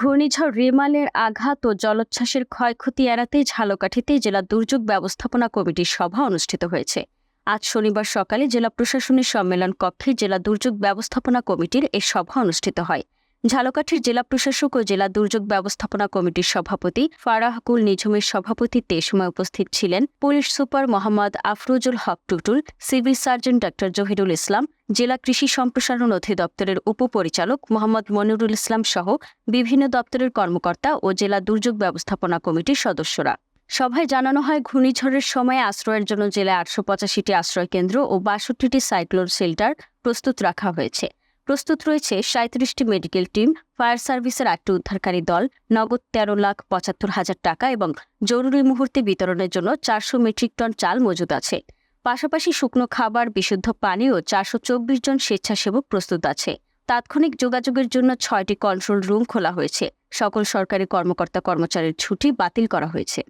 ঘূর্ণিঝড় রেমালের আঘাত ও জলোচ্ছ্বাসের ক্ষয়ক্ষতি এড়াতে ঝালকাঠিতে জেলা দুর্যোগ ব্যবস্থাপনা কমিটির সভা অনুষ্ঠিত হয়েছে। আজ শনিবার সকালে জেলা প্রশাসনের সম্মেলন কক্ষে জেলা দুর্যোগ ব্যবস্থাপনা কমিটির এ সভা অনুষ্ঠিত হয়। ঝালকাঠির জেলা প্রশাসক ও জেলা দুর্যোগ ব্যবস্থাপনা কমিটির সভাপতি ফারাহকুল নিঝুমের সভাপতিত্বে সময় উপস্থিত ছিলেন police super Mohammad Afrozul Haque Tutul, civil surgeon doctor Zahirul Islam, জেলা কৃষি সম্প্রসারণ অধিদপ্তরের উপপরিচালক মোহাম্মদ মনিরুল ইসলাম সহ বিভিন্ন দপ্তরের কর্মকর্তা ও জেলা দুর্যোগ ব্যবস্থাপনা কমিটির সদস্যরা। সভায় জানানো হয়, ঘূর্ণিঝড়ের সময় আশ্রয়ের জন্য জেলায় আটশো পঁচাশিটি আশ্রয়কেন্দ্র ও বাষট্টিটি সাইক্লোন শেল্টার প্রস্তুত রাখা হয়েছে। প্রস্তুত রয়েছে সাঁত্রিশটি মেডিকেল টিম, ফায়ার সার্ভিসের আটটি উদ্ধারকারী দল, নগদ তেরো লাখ পঁচাত্তর হাজার টাকা এবং জরুরি মুহূর্তে বিতরণের জন্য চারশো মেট্রিক টন চাল মজুদ আছে। পাশাপাশি শুকনো খাবার, বিশুদ্ধ পানি ও চারশো চব্বিশ জন স্বেচ্ছাসেবক প্রস্তুত আছে। তাৎক্ষণিক যোগাযোগের জন্য ছয়টি কন্ট্রোল রুম খোলা হয়েছে। সকল সরকারি কর্মকর্তা কর্মচারীর ছুটি বাতিল করা হয়েছে।